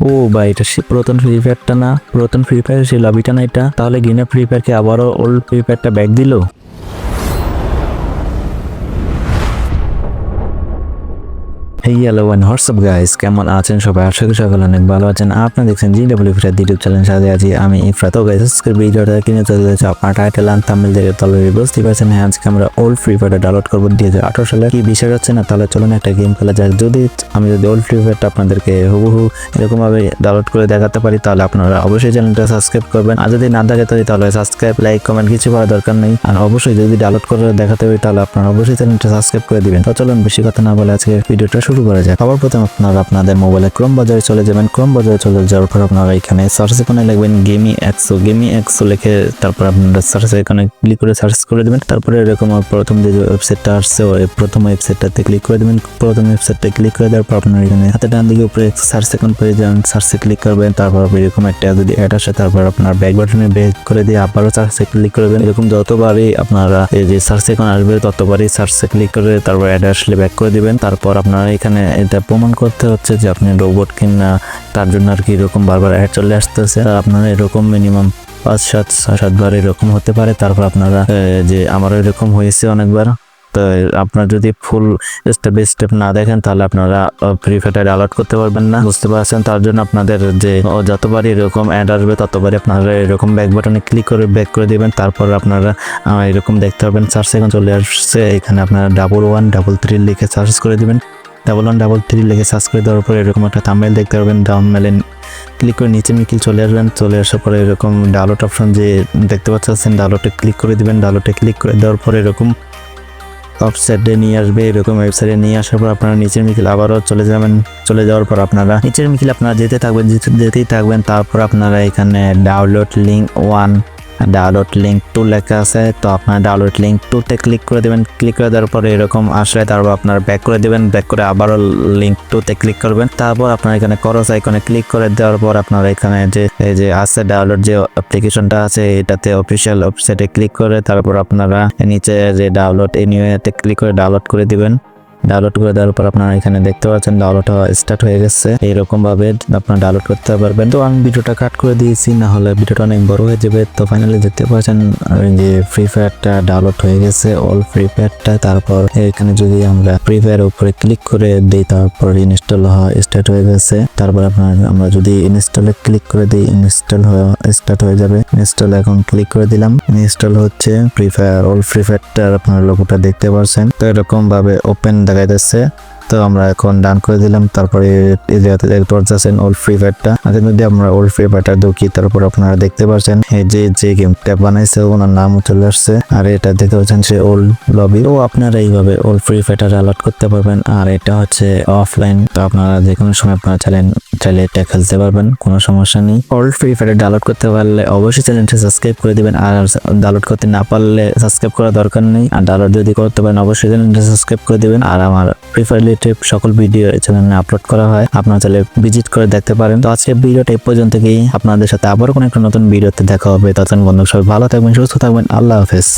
ও বা এটা সে পুরাতন ফ্রি ফায়ারটা না। পুরাতন ফ্রি ফায়ার সেই লবিটা না এটা। তাহলে গিনে ফ্রি ফায়ারকে আবারও ওল্ড ফ্রি ফায়ারটা ব্যাক দিল? হ্যালো ওয়ান হোয়াটসঅ্যাপ গাইস কেমন আছেন সবাই? আশা করি সকলে অনেক ভালো আছেন। আপনারা দেখছেন G W free YouTube channel সাথে আছি আমি ইফরাত। ও গাইস আজকের ভিডিওটা কিনে চলে যাচ্ছে আপনার টাইটেল আন থাম্বনেল দেখে। তলে বুঝতে পারছেন হ্যাঁ আজকে আমরা ওল্ড ফ্রি ফায়ারটা ডাউনলোড করব দুই হাজার আঠারো সালে। কি বিষয় হচ্ছে না, তাহলে চলুন একটা গেম খেলা যাক। যদি আমি যদি ওল্ড ফ্রি ফায়ারটা আপনাদেরকে হুবহু এরকমভাবে ডাউনলোড করে দেখাতে পারি, তাহলে আপনারা অবশ্যই চ্যানেলটা সাবস্ক্রাইব করবেন। আর যদি না দেখাতে পারি তাহলে সাবস্ক্রাইব লাইক কমেন্ট কিছু করার দরকার নেই। আর অবশ্যই যদি ডাউনলোড করে দেখাতে পারি, তাহলে আপনারা অবশ্যই চ্যানেলটা সাবস্ক্রাইব করে দিবেন। তো চলুন, বেশি কথা না বলে আজকে ভিডিওটা শুরু করা যাক। সবার প্রথমে আপনারা আপনাদের মোবাইলে ক্রোম বাজারে চলে যাবেন। ক্রোম বাজারে চলে যাওয়ার পর আপনারা এখানে সার্চ এখানে লিখবেন গেমি এক্সো গেমি এক্সো লিখে তারপর আপনারা সার্চ এখানে ক্লিক করে সার্চ করে দেবেন। তারপরে এরকম প্রথম যে ওয়েবসাইটটা আসছে, ওই প্রথম ওয়েবসাইটটাতে ক্লিক করে দেবেন। প্রথম ওয়েবসাইটটা ক্লিক করে দেওয়ার পর আপনার এখানে হাতে ডান দিকে উপরে সার্চ এখন পেয়ে যাবেন। সার্চে ক্লিক করবেন, তারপর এরকম একটা যদি অ্যাড আসে, তারপর আপনার ব্যাক বাটনে ব্যাক করে দিয়ে আবারও সার্চে ক্লিক করবেন এরকম যতবারই আপনারা এই যে সার্চ এখন আসবে, ততবারই সার্চে ক্লিক করে তারপর অ্যাড আসলে ব্যাক করে দিবেন। তারপর আপনারা এখানে এটা প্রমাণ করতে হচ্ছে যে আপনি রোবট কিনা তার জন্য আর কি এরকম বারবার অ্যাড চলে আসতেছে। আর আপনারা এরকম মিনিমাম পাঁচ সাত সাতবার এরকম হতে পারে। তারপর আপনারা যে আমারও এরকম হয়েছে অনেকবার। তো আপনার যদি ফুল স্টেপ বাই স্টেপ না দেখেন তাহলে আপনারা ফ্রি ফায়ার ডাউনলোড করতে পারবেন না। বুঝতে পারছেন? তার জন্য আপনাদের যে ও, যতবারই এরকম অ্যাড আসবে ততবারই আপনারা এরকম ব্যাক বাটনে ক্লিক করে ব্যাক করে দিবেন। তারপর আপনারা এরকম দেখতে পাবেন সার্চ এখন চলে আসছে। এখানে আপনারা ডাবল ওয়ান ডাবল থ্রি লিখে সার্চ করে দিবেন। ডাবল ওয়ান ডাবল থ্রি লিখে সার্চ করে দেওয়ার পর এরকম একটা থাম্বনেল দেখতে পারবেন থাম্বনেলে ক্লিক করে নিচে মিকিল চলে আসবেন, চলে আসার পরে এরকম ডাউনলোড অপশন যে দেখতে পাচ্ছেন ডাউনলোডে ক্লিক করে দিবেন ডাউনলোডে ক্লিক করে দেওয়ার পর এরকম ওয়েবসাইটে নিয়ে আসবে, এরকম ওয়েবসাইটে নিয়ে আসার পর আপনারা নিচের মিকিল আবারও চলে যাবেন, চলে যাওয়ার পর আপনারা নিচের মিকিল আপনারা যেতে থাকবেন, যেতে- যেতেই থাকবেন, তারপর আপনারা এখানে download link one download link two লেখা আছে, তো আপনারা ডাউনলোড লিঙ্ক টুতে ক্লিক করে দেবেন। ক্লিক করে দেওয়ার পরে এরকম আসলে তারপর আপনার ব্যাক করে দেবেন ব্যাক করে আবারও লিঙ্ক টুতে ক্লিক করবেন। তারপর আপনার এখানে করস আইকনে ক্লিক করে দেওয়ার পর আপনার এখানে যে, এই যে আছে ডাউনলোড যে অ্যাপ্লিকেশনটা আছে, এটাতে অফিসিয়াল ওয়েবসাইটে ক্লিক করে তারপর আপনারা নিচে যে ডাউনলোড এনিওয়েতে ক্লিক করে ডাউনলোড করে দিবেন। ডাউনলোড করে দেওয়ার পর আপনারা এখানে দেখতে পাচ্ছেন ডাউনলোড হওয়া স্টার্ট হয়ে গেছে। এরকম ভাবে আপনারা ডাউনলোড করতে পারবেন। তো আমি ভিডিওটা কাট করে দিয়েছি, না হলে ভিডিওটা অনেক বড় হয়ে যাবে। তো ফাইনালি দেখতে পাচ্ছেন যে ফ্রি ফায়ারটা ডাউনলোড হয়ে গেছে অল ফ্রি ফায়ারটা তারপর এখানে যদি আমরা ফ্রি ফায়ার উপরে ক্লিক করে দিই, তারপর ইনস্টল হওয়া স্টার্ট হয়ে গেছে। তারপর আপনার, আমরা যদি ইনস্টলে ক্লিক করে দিই ইনস্টল হওয়া স্টার্ট হয়ে যাবে। ইনস্টল এখন ক্লিক করে দিলাম। ইনস্টল হচ্ছে ফ্রি ফায়ার অল ফ্রি ফায়ারটার আপনার লোগোটা দেখতে পাচ্ছেন তো এরকম ভাবে ওপেন দেখা যাচ্ছে তো আমরা এখন ডান করে দিলাম। তারপরে দেখতে পাচ্ছেন ওল্ড ফ্রি ফায়ারটা যদি আমরা ওল্ড ফ্রি ফায়ারটা ঢুকি, তারপর আপনারা দেখতে পাচ্ছেন যে যে গেমটা বানাইছে, ওনার নাম চলে আসছে। আর এটা দেখতে পাচ্ছেন সে ওল্ড লবি ও আপনারা এইভাবে ওল্ড ফ্রি ফায়ারটা ডাউনলোড করতে পারবেন। আর এটা হচ্ছে অফলাইন তো আপনারা যে কোনো সময় আপনারা চাইলেন চাইলে এটা খেলতে পারবেন, কোনো সমস্যা নেই। ওল্ড ফ্রি ফায়ার ডাউনলোড করতে পারলে অবশ্যই চ্যানেলটা সাবস্ক্রাইব করে দিবেন। আর ডাউনলোড করতে না পারলে সাবস্ক্রাইব করার দরকার নেই। আর ডাউনলোড যদি করতে পারেন, অবশ্যই চ্যানেলটা সাবস্ক্রাইব করে দিবেন। আর আমার ফ্রি ফায়ার রিলেটেড সকল ভিডিও চ্যানেলে আপলোড করা হয়। আপনারা চাইলে ভিজিট করে দেখতে পারেন। তো আজকে ভিডিওটা এই পর্যন্ত গিয়ে আপনাদের সাথে আবার কোনো একটা নতুন ভিডিওতে দেখা হবে। ততক্ষণ বন্ধু সবাই ভালো থাকবেন, সুস্থ থাকবেন। আল্লাহ হাফেজ।